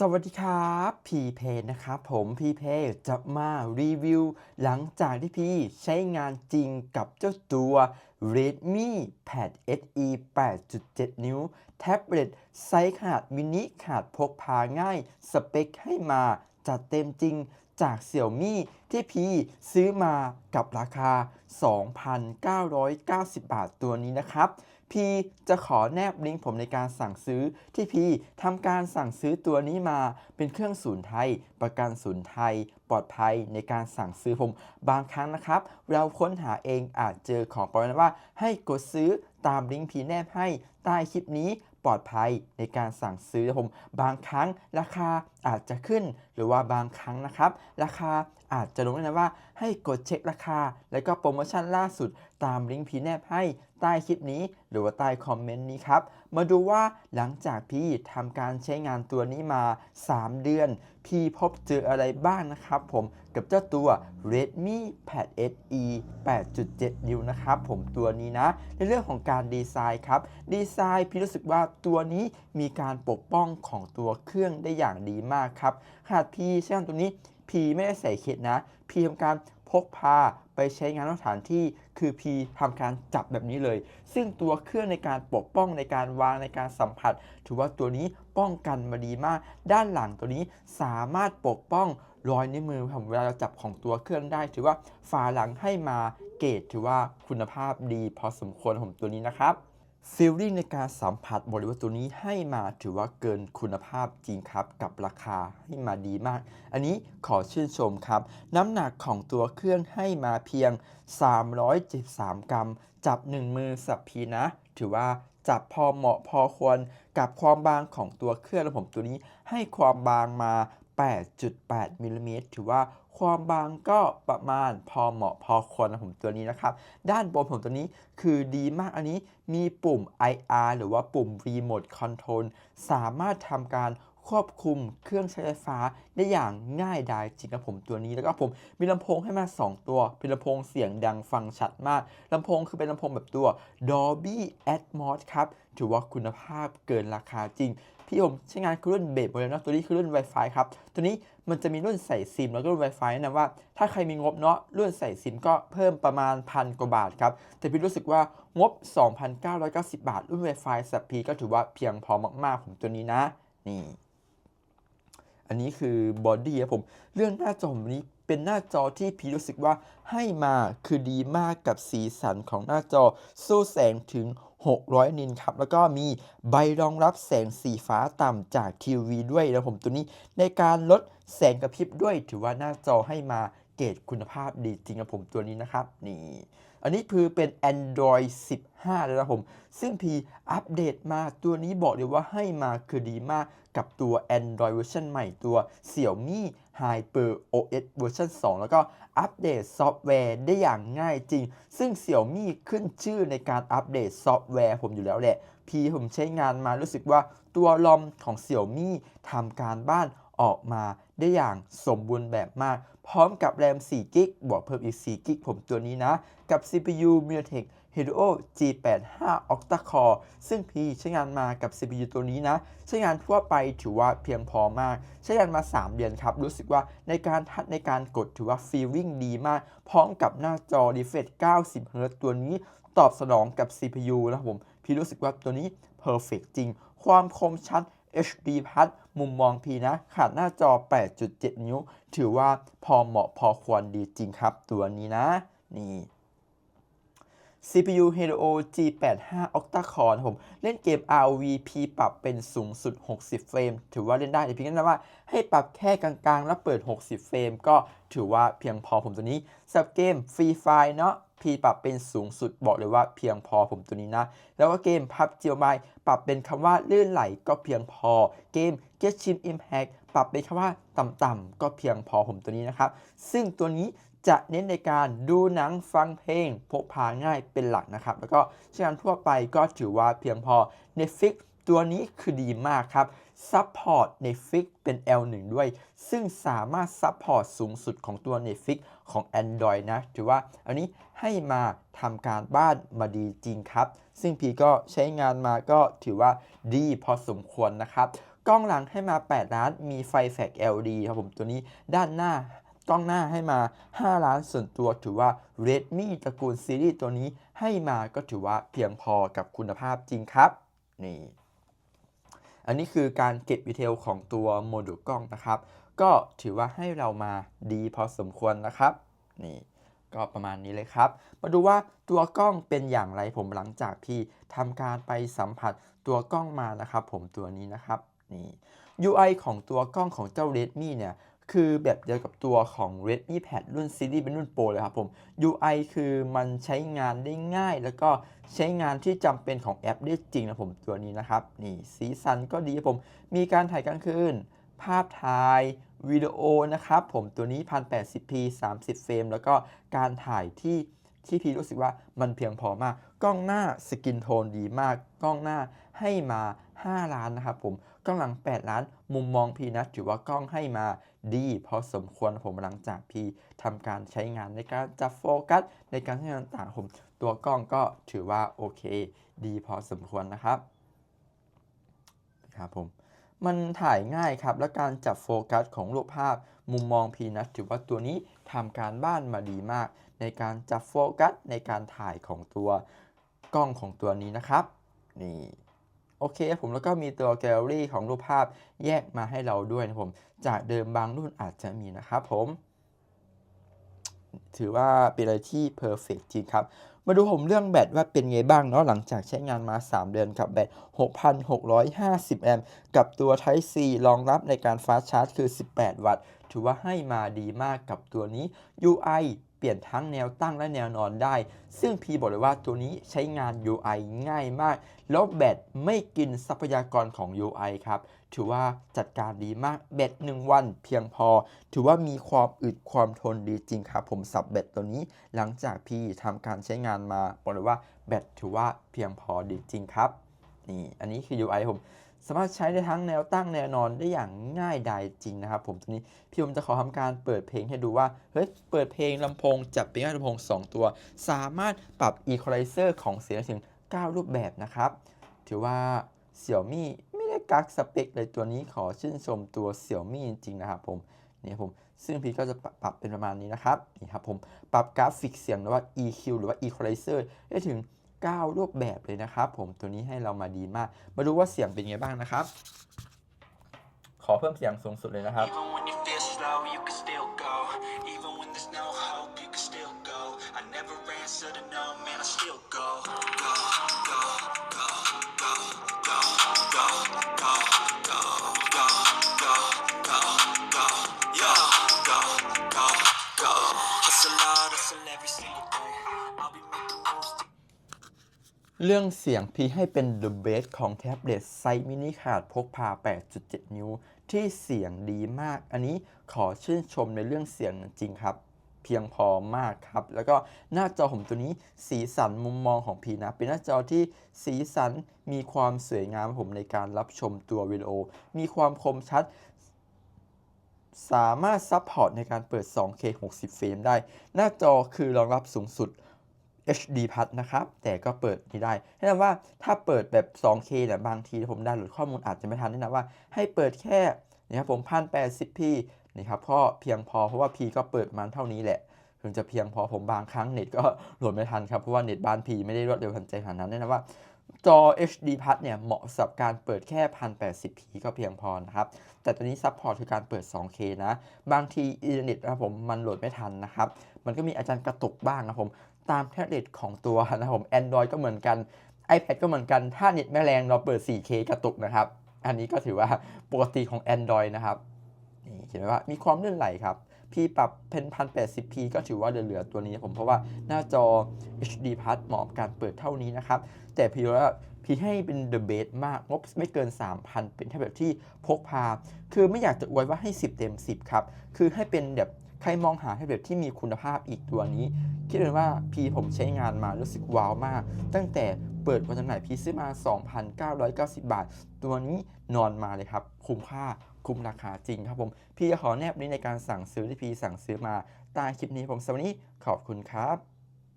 สวัสดีครับพีเพนะครับผมพีเพจะมารีวิว หลังจากที่พี่ใช้งานจริงกับเจ้าตัว Redmi Pad SE 8.7 นิ้ว แท็บเล็ตไซส์ขนาดมินิขนาดพกพาง่าย สเปคให้มาจัดเต็มจริงจากเสี่ยวมี่ที่พี่ซื้อมากับราคา 2,990 บาทตัวนี้นะครับ พี่จะขอแนบลิงก์ผมในการสั่งซื้อที่พี่ทำการสั่งซื้อตัวนี้มาเป็นเครื่องศูนย์ไทย ประกันศูนย์ไทย ปลอดภัยในการสั่งซื้อผม บางครั้งนะครับ เราค้นหาเองอาจเจอของปลอมนะว่า ให้กดซื้อตามลิงก์พี่แนบให้ใต้คลิปนี้ปลอดภัยในการสั่งซื้อผม บางครั้งราคาอาจจะขึ้น หรือว่าบางครั้งนะครับ ราคา อาจจะลงด้วยนะว่าให้กดเช็คราคา แล้วก็โปรโมชั่นล่าสุดตามลิงก์พีแนบให้ใต้คลิปนี้ หรือว่าใต้คอมเมนต์นี้ครับ มาดูว่าหลังจากพี่ทำการใช้งานตัวนี้มา 3 เดือน พี่พบเจออะไรบ้างนะครับผมกับเจ้าตัว Redmi Pad SE 8.7 นิ้วนะครับผมตัวนี้นะ ในเรื่องของการดีไซน์ครับ ดีไซน์พี่รู้สึกว่าตัวนี้มีการปกป้องของตัวเครื่องได้อย่างดีมากครับขนาดพี่ใช้งานตัวนี้ พีไม่ได้ใส่เคสนะพีทำการพกพาไปใช้งานนอกสถานที่คือพีทำการจับแบบนี้เลย ซึ่งตัวเครื่องในการปกป้องในการวางในการสัมผัส ถือว่าตัวนี้ป้องกันมาดีมาก ด้านหลังตัวนี้สามารถปกป้องรอยนิ้วมือผมเวลาเราจับของตัวเครื่องได้ ถือว่าฝาหลังให้มาเกรดถือว่าคุณภาพดีพอสมควรผมตัวนี้นะครับ ฟีลลิ่งในการสัมผัสบริเวณตัวนี้ให้มาถือว่าเกินคุณภาพจริงครับ กับราคาให้มาดีมาก อันนี้ขอชื่นชมครับ น้ำหนักของตัวเครื่องให้มาเพียง 373 กรัม จับ 1 มือสับพีนะ ถือว่าจับพอเหมาะพอควรกับความบางของตัวเครื่องและผมตัวนี้ให้ความบางมา 8.8มิลลิเมตรถือว่าความบางก็ประมาณพอเหมาะพอควรนะผมตัวนี้นะครับ ด้านบนผมตัวนี้คือดีมากอันนี้มีปุ่ม IR หรือว่าปุ่ม Remote Control สามารถทำการควบคุมเครื่องใช้ไฟฟ้าได้อย่างง่ายดายจริงครับผมตัวนี้แล้วก็ผมมีลำโพงให้มา 2 ตัว เป็นลำโพงเสียงดังฟังชัดมากลำโพงคือเป็นลำโพงแบบตัว Dolby Atmos ครับ ถือว่าคุณภาพเกินราคาจริง พี่ผมใช้งานคือรุ่นเบสโมเดลนะตัวนี้คือรุ่น Wi-Fi ครับ ตัวนี้มันจะมีรุ่นใส่ซิมแล้วก็รุ่น Wi-Fi นะว่า ถ้าใครมีงบเนาะรุ่นใส่ซิมก็เพิ่มประมาณพันกว่าบาทครับ แต่พี่รู้สึกว่างบ 2,990 บาท รุ่น Wi-Fi สับพีก็ถือว่าเพียงพอมากๆผมตัวนี้นะ นี่ อันนี้คือบอดี้ครับผม เรื่องหน้าจอผมนี้เป็นหน้าจอที่พี่รู้สึกว่าให้มาคือดีมากกับสีสันของหน้าจอสู้แสงถึง 600 นินครับ แล้วก็มีใบรองรับแสงสีฟ้าต่ำจากทีวีด้วยนะผมตัวนี้ในการลดแสงกระพริบด้วย ถือว่าหน้าจอให้มาเกรดคุณภาพดีจริงนะผมตัวนี้นะครับ นี่ อันนี้คือเป็น Android 15 แล้วนะผม ซึ่งพีอัปเดตมาตัวนี้บอกเลยว่าให้มาคือดีมากกับตัว Android เวอร์ชันใหม่ตัว Xiaomi Hyper OS เวอร์ชัน2 แล้วก็อัปเดตซอฟต์แวร์ได้อย่างง่ายจริง ซึ่ง Xiaomi ขึ้นชื่อในการอัปเดตซอฟต์แวร์ผมอยู่แล้วแหละ พี่ผมใช้งานมารู้สึกว่าตัวลอมของ Xiaomi ทำการบ้านออกมาได้อย่างสมบูรณ์แบบมาก พร้อมกับแรม4กิกบวกเพิ่มอีก4กิกผมตัวนี้นะ กับ CPU MediaTek Helio G85 Octa Core ซึ่งพี่ใช้งานมากับ CPU ตัวนี้นะ ใช้งานทั่วไปถือว่าเพียงพอมาก ใช้งานมา 3 เดือนครับ รู้สึกว่าในการทัดในการกดถือว่า feeling ดีมาก พร้อมกับหน้าจอ refresh 90 Hz ตัวนี้ตอบสนองกับ CPU นะครับผม พี่รู้สึกว่าตัวนี้ perfect จริง ความคมชัด HD พัดมุมมองพีนะ ขาดหน้าจอ 8.7 นิ้ว ถือว่าพอเหมาะพอควรดีจริงครับตัวนี้นะ นี่ CPU Helio G85 Octa Core นะครับผม เล่นเกม ROV P ปรับเป็นสูงสุด 60 เฟรม ถือว่าเล่นได้แต่เพียงแค่นั้นว่าให้ปรับแค่กลางๆ แล้วเปิด 60 เฟรม ก็ถือว่าเพียงพอผมตัวนี้สำหรับเกม Free Fire เนาะ P ปรับเป็นสูงสุดบอกเลยว่าเพียงพอผมตัวนี้นะ แล้วก็เกม PUBG Mobile ปรับเป็นคำว่าลื่นไหลก็เพียงพอ เกม Genshin Impact ปรับเป็นคำว่าต่ำๆก็เพียงพอผมตัวนี้นะครับ ซึ่งตัวนี้ จะเน้นในการดูหนังฟังเพลง พกพาง่ายเป็นหลักนะครับ แล้วก็ใช้งานทั่วไปก็ถือว่าเพียงพอ Netflix ตัวนี้คือดีมากครับซัพพอร์ต Netflix เป็น L1 ด้วย ซึ่งสามารถซัพพอร์ตสูงสุดของตัว Netflix ของ Android นะ ถือว่าอันนี้ให้มาทำการบ้านมาดีจริงครับ ซึ่งพีก็ใช้งานมาก็ถือว่าดีพอสมควรนะครับ กล้องหลังให้มา 8 ล้าน มีไฟแฟลช LED ครับผมตัวนี้ด้านหน้า กล้องหน้าให้มา 5 ล้านส่วนตัวถือว่า Redmi ตระกูลซีรีส์ตัวนี้ให้มาก็ถือว่าเพียงพอกับคุณภาพจริงครับ นี่ อันนี้คือการเก็บดีเทลของตัวโมดูลกล้องนะครับ ก็ถือว่าให้เรามาดีพอสมควรนะครับ นี่ก็ประมาณนี้เลยครับ มาดูว่าตัวกล้องเป็นอย่างไรผมหลังจากที่ทำการไปสัมผัสตัวกล้องมานะครับ ผมตัวนี้นะครับนี่ UI ของตัวกล้องของเจ้า Redmi เนี่ย คือแบบเดียวกับตัวของ Redmi Pad รุ่นซีรีส์เป็นรุ่นโปรเลยครับผม UI คือมันใช้งานได้ง่าย แล้วก็ใช้งานที่จำเป็นของแอปได้จริงนะผมตัวนี้นะครับ นี่สีสันก็ดีครับผม มีการถ่ายกลางคืน ภาพถ่ายวิดีโอนะครับผมตัวนี้ 1080p 30 เฟรม แล้วก็การถ่ายที่ที่พี่รู้สึกว่ามันเพียงพอมาก กล้องหน้าสกินโทนดีมาก กล้องหน้าให้มา 5 ล้านนะครับผม กล้องหลัง 8 ล้าน มุมมองพีนะถือว่ากล้องให้มาดีพอสมควรผมหลังจากพี่ทำการใช้งานในการจับโฟกัสในการใช้งานต่างผมตัวกล้องก็ถือว่าโอเค ดีพอสมควรนะครับครับผมมันถ่ายง่ายครับ และการจับโฟกัสของรูปภาพมุมมองพีนัทถือว่าตัวนี้ทำการบ้านมาดีมาก ในการจับโฟกัสในการถ่ายของตัวกล้องของตัวนี้นะครับ นี่ โอเคผมแล้วก็มีตัวแกลเลอรี่ของรูปภาพแยกมาให้เราด้วยนะผม จากเดิมบางรุ่นอาจจะมีนะครับผม ถือว่าเป็นอะไรที่เพอร์เฟกจริงครับ มาดูผมเรื่องแบตว่าเป็นไงบ้างเนาะหลังจากใช้งานมา 3 เดือนกับแบต 6,650 แอมป์กับตัว Type C รองรับในการฟาสชาร์จคือ 18 วัตต์ ถือว่าให้มาดีมากกับตัวนี้ UI เปลี่ยนทั้งแนวตั้งและแนวนอนได้ ซึ่งพีบอกเลยว่าตัวนี้ใช้งาน UI ง่ายมาก แล้วแบตไม่กินทรัพยากรของ UI ครับ ถือว่าจัดการดีมากแบต1 วันเพียงพอ ถือว่ามีความอึดความทนดีจริงครับ ผมสับแบตตัวนี้ หลังจากพี่ทำการใช้งานมาบอกเลยว่าแบตถือว่าเพียงพอดีจริงครับนี่อันนี้คือ UI ผม สามารถใช้ได้ทั้งแนวตั้งแนวนอนได้อย่างง่ายดายจริงนะครับ ผมทีนี้พี่ผมจะขอทำการเปิดเพลงให้ดูว่า เฮ้ย เปิดเพลงลำโพงจับเป็นลำโพง 2 ตัว สามารถปรับ equalizer ของเสียงถึง 9 รูปแบบนะครับ ถือว่า Xiaomi ไม่ได้กักสเปคเลยตัวนี้ขอชื่นชมตัว Xiaomi จริงๆนะครับผมนี่ผมซึ่งพี่ก็จะปรับเป็นประมาณนี้นะครับนี่ครับผมปรับกราฟิกเสียงหรือว่า EQ หรือว่า equalizer ได้ถึง 9 รูปแบบเลยนะครับ ผมตัวนี้ให้เรามาดีมาก มาดูว่าเสียงเป็นไงบ้างนะครับ ขอเพิ่มเสียงสูงสุดเลยนะครับ เรื่องเสียงพีให้เป็น the best ของแท็บเล็ตไซส์มินิขาดพกพา 8.7 นิ้ว ที่เสียงดีมาก อันนี้ขอชื่นชมในเรื่องเสียงจริงครับ เพียงพอมากครับ แล้วก็หน้าจอผมตัวนี้สีสันมุมมองของพีนะ เป็นหน้าจอที่สีสันมีความสวยงามผมในการรับชมตัววิดีโอ มีความคมชัดสามารถซัพพอร์ตในการเปิด 2K 60 เฟรมได้ หน้าจอคือรองรับสูงสุด HD พัดนะครับ แต่ก็เปิดนี้ได้แนะนำว่าถ้าเปิดแบบ 2K เนี่ยบางทีผมได้โหลดข้อมูลอาจจะไม่ทันแนะนำว่าให้เปิดแค่นะครับผม 1080p นี่ครับก็เพียงพอเพราะว่า P ก็เปิดมาณเท่านี้แหละ ถึงจะเพียงพอผมบางครั้งเน็ตก็โหลดไม่ทันครับ เพราะว่าเน็ตบ้าน P ไม่ได้รวดเร็วทันใจขนาดนั้นแนะนำว่าจอ HD พัดเนี่ยเหมาะสำหรับการเปิดแค่ 1080p ก็เพียงพอนะครับ แต่ตัวนี้ซัพพอร์ตคือการเปิด 2K นะ บางทีอินเทอร์เน็ตนะครับผมมันโหลดไม่ทันนะครับ มันก็มีอาจารย์กระตุกบ้างนะผม ตามแท็บเล็ตของตัวนะครับผม Android ก็เหมือนกัน iPad ก็เหมือนกัน ถ้าเน็ตไม่แรงเราเปิด 4K กระตุกนะครับ อันนี้ก็ถือว่าปกติของ Android นะครับนี่เห็นไหมว่ามีความเลื่อนไหลครับ พี่ปรับเป็น 1080p ก็ถือว่าเหลือๆตัวนี้ผมเพราะว่าหน้าจอ HD Plus เหมาะกับการเปิดเท่านี้นะครับ แต่พี่ว่าพี่ให้เป็น the best มากงบไม่เกิน 3,000 เป็นแท็บเล็ตที่พกพา คือไม่อยากจะอวยว่าให้ 10 เต็ม 10 ครับ คือให้เป็นแบบ ใครมองหาแท็บเล็ตที่มีคุณภาพอีกตัวนี้ คิดเลยว่าพี่ผมใช้งานมารู้สึกว้าวมาก ตั้งแต่เปิดวันจำหน่ายพี่ซื้อมา 2,990 บาท ตัวนี้นอนมาเลยครับ คุ้มค่าคุ้มราคาจริงครับผม พี่จะขอแนบนี้ในการสั่งซื้อที่พี่สั่งซื้อมาใต้คลิปนี้ผมสวัสดีขอบคุณครับ